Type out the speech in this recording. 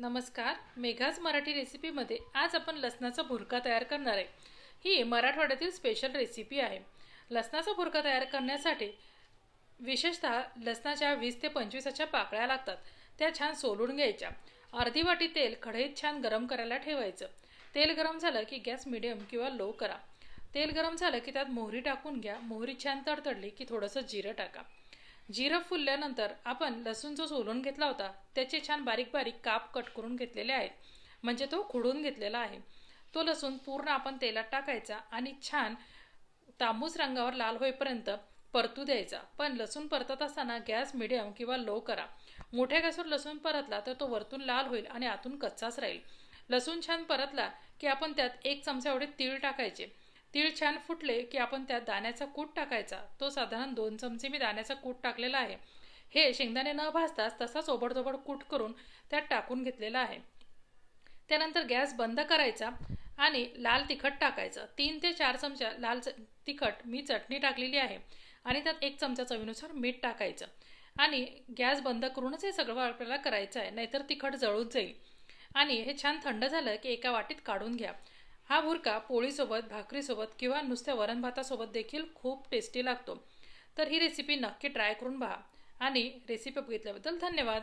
नमस्कार. मेघाज मराठी रेसिपीमध्ये आज आपण लसणाचा भुरका तयार करणार आहे. ही मराठवाड्यातील स्पेशल रेसिपी आहे. लसणाचा भुरका तयार करण्यासाठी विशेषतः लसणाच्या वीस ते पंचवीसाच्या पाकळ्या लागतात. त्या छान सोलून घ्यायच्या. अर्धी वाटी तेल कढईत छान गरम करायला ठेवायचं. तेल गरम झालं की गॅस मिडियम किंवा लो करा. तेल गरम झालं की त्यात मोहरी टाकून घ्या. मोहरी छान तडतडली की थोडंसं जिरं टाका. जिरं फुलल्यानंतर आपण लसूण जो सोलून घेतला होता. त्याचे छान बारीक बारीक काप कट करून घेतलेले आहेत. म्हणजे तो खुडून घेतलेला आहे. तो लसूण पूर्ण आपण तेलात टाकायचा आणि छान तांबूस रंगावर लाल होईपर्यंत परतू द्यायचा. पण लसूण परतत असताना गॅस मिडियम किंवा लो करा. मोठ्या गॅसवर लसूण परतला तर तो वरतून लाल होईल आणि आतून कच्चाच राहील. लसूण छान परतला की आपण त्यात एक चमचा एवढे तीळ टाकायचे. तीळ छान फुटले की आपण त्यात दाण्याचा कूट टाकायचा. तो साधारण दोन चमचे मी दाण्याचा कूट टाकलेला आहे. हे शेंगदाणे न भाजताच तसाच ओबडधोबड कूट करून त्यात टाकून घेतलेला आहे. त्यानंतर गॅस बंद करायचा आणि लाल तिखट टाकायचं. तीन ते चार चमचा लाल च तिखट मी चटणी टाकलेली आहे आणि त्यात एक चमचा चवीनुसार मीठ टाकायचं. आणि गॅस बंद करूनच हे सगळं आपल्याला करायचं आहे नाहीतर तिखट जळून जाईल. आणि हे छान थंड झालं की एका वाटीत काढून घ्या. हा भुरका पोळीसोबत भाकरीसोबत किंवा नुसत्या वरण भातासोबत देखील खूप टेस्टी लागतो. तर ही रेसिपी नक्की ट्राय करून पहा. आणि रेसिपी बघितल्याबद्दल धन्यवाद.